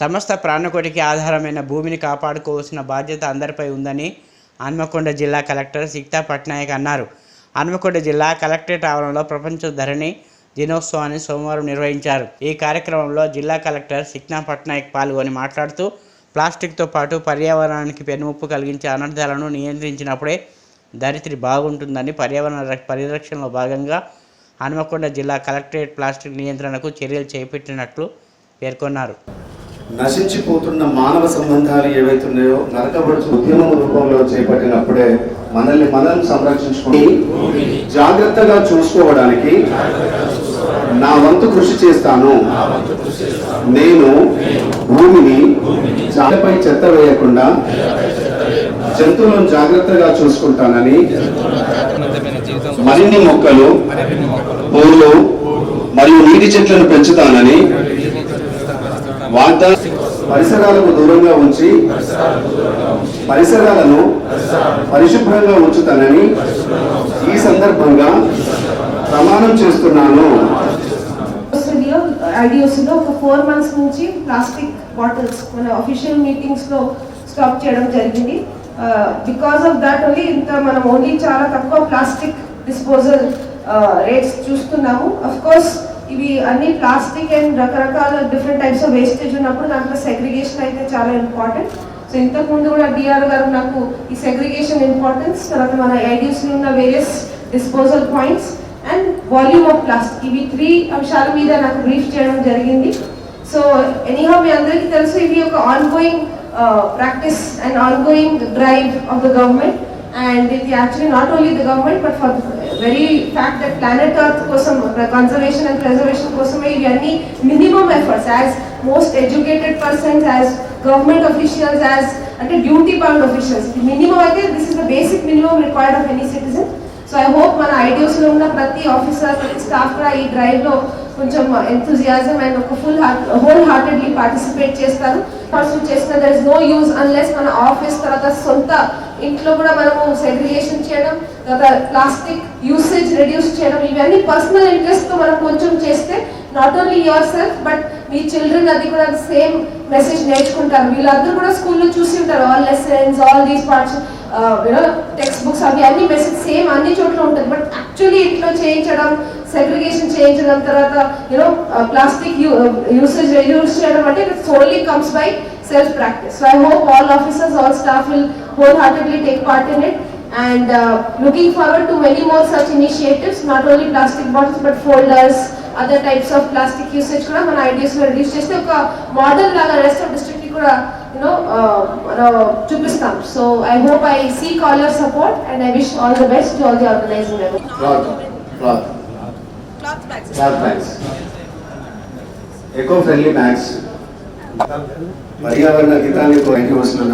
సమస్త ప్రాణకోటికి ఆధారమైన భూమిని కాపాడుకోవాల్సిన బాధ్యత అందరిపై ఉందని హన్మకొండ జిల్లా కలెక్టర్ సిక్తా పట్నాయక్ అన్నారు. హన్మకొండ జిల్లా కలెక్టరేట్ ఆవరణలో ప్రపంచ ధరణి దినోత్సవాన్ని సోమవారం నిర్వహించారు. ఈ కార్యక్రమంలో జిల్లా కలెక్టర్ సిక్నా పట్నాయక్ పాల్గొని మాట్లాడుతూ ప్లాస్టిక్తో పాటు పర్యావరణానికి పెనుముప్పు కలిగించే అనర్థాలను నియంత్రించినప్పుడే దరిత్రి బాగుంటుందని పర్యావరణ పరిరక్షణలో భాగంగా హన్మకొండ జిల్లా కలెక్టరేట్ ప్లాస్టిక్ నియంత్రణకు చర్యలు చేపట్టినట్లు పేర్కొన్నారు. నశించిపోతున్న మానవ సంబంధాలు ఏవైతున్నాయో నరకబడుచు ఉద్యమం రూపంలో చేపట్టినప్పుడే మనల్ని మనం సంరక్షించుకుని జాగ్రత్తగా చూసుకోవడానికి నా వంతు కృషి చేస్తాను. నేను భూమిని జాలపై చెత్త వేయకుండా జంతువులను జాగ్రత్తగా చూసుకుంటానని మరిన్ని మొక్కలు పూలు మరియు నీటి చెట్లను పెంచుతానని వాగ్దా పరిసరాలకు దూరంగా ఉంచి పరిసరాలను పరిశుభ్రంగా ఉంచుతానని ఈ సందర్భంగా ప్రమాణం చేస్తున్నాను. ఐడియోస్లో ఒక ఫోర్ మంత్స్ నుంచి ప్లాస్టిక్ బాటిల్స్ మన అఫీషియల్ మీటింగ్స్లో స్టాప్ చేయడం జరిగింది. బికాస్ ఆఫ్ దాట్ ఓన్లీ ఇంత మనం ఓన్లీ చాలా తక్కువ ప్లాస్టిక్ డిస్పోజల్ రేట్స్ చూస్తున్నాము. అఫ్ కోర్స్ ఇవి అన్ని ప్లాస్టిక్ అండ్ రకరకాల డిఫరెంట్ టైప్స్ ఆఫ్ వేస్టేజ్ ఉన్నప్పుడు దాంట్లో సెగ్రిగేషన్ అయితే చాలా ఇంపార్టెంట్ సో ఇంతకుముందు కూడా డిఆర్ గారు నాకు ఈ సెగ్రిగేషన్ ఇంపార్టెన్స్ తర్వాత మన ఐడియోస్లో ఉన్న various disposal points and volume of plastic ఇవి త్రీ అంశాల మీద నాకు బ్రీఫ్ చేయడం జరిగింది. సో ఎనీహౌ మీ అందరికీ తెలుసు ఇది ఒక ongoing practice and ongoing drive of the government and ఇది actually not only the government but for very fact that planet earth కోసం కన్జర్వేషన్ అండ్ ప్రిజర్వేషన్ కోసమే ఇవన్నీ minimum efforts as most educated persons as government officials as అంటే duty bound officials minimum అయితే this is the basic minimum required of any citizen so I hope మన ఐడియోస్లో ఉన్న ప్రతి officer ప్రతి స్టాఫ్ కూడా ఈ డ్రైవ్లో కొంచెం ఎంతూజియాజం అండ్ ఒక full heart whole heartedly participate చేస్తారు. పర్సూ చేసిన there is no use unless మన ఆఫీస్ తర్వాత సొంత ఇంట్లో కూడా మనము సెగ్రిగేషన్ చేయడం తర్వాత ప్లాస్టిక్ యూసేజ్ రెడ్యూస్ చేయడం ఇవన్నీ పర్సనల్ ఇంట్రెస్ట్తో మనం కొంచెం చేస్తే not only your self but me children అది కూడా సేమ్ మెసేజ్ నేర్చుకుంటారు. వీళ్ళందరూ కూడా స్కూల్లో చూసి ఉంటారు all lessons all these parts you know text books అవి అన్ని మెసేజ్ సేమ్ అన్ని చోట్ల ఉంటుంది. బట్ యాక్చువల్లీ ఇంట్లో చేయించడం సెగ్రిగేషన్ చేయించడం తర్వాత యూనో ప్లాస్టిక్ యూసేజ్ రెడ్యూస్ చేయడం అంటే it only comes by self practice so I hope all officers all staff will whole heartedly take part in it and uh, looking forward to many more such initiatives not only plastic bottles but folders other types of plastic usage కూడా మన ideas reduce చేస్తే ఒక model లాగా rest of డిస్ట్రిక్ట్ని కూడా you know మనం చూపిస్తాం. So I hope I seek all your support and I wish all the best to all the organizing members cloth bags eco friendly bags పర్యావరణ హితాన్ని కోరికి వస్తున్న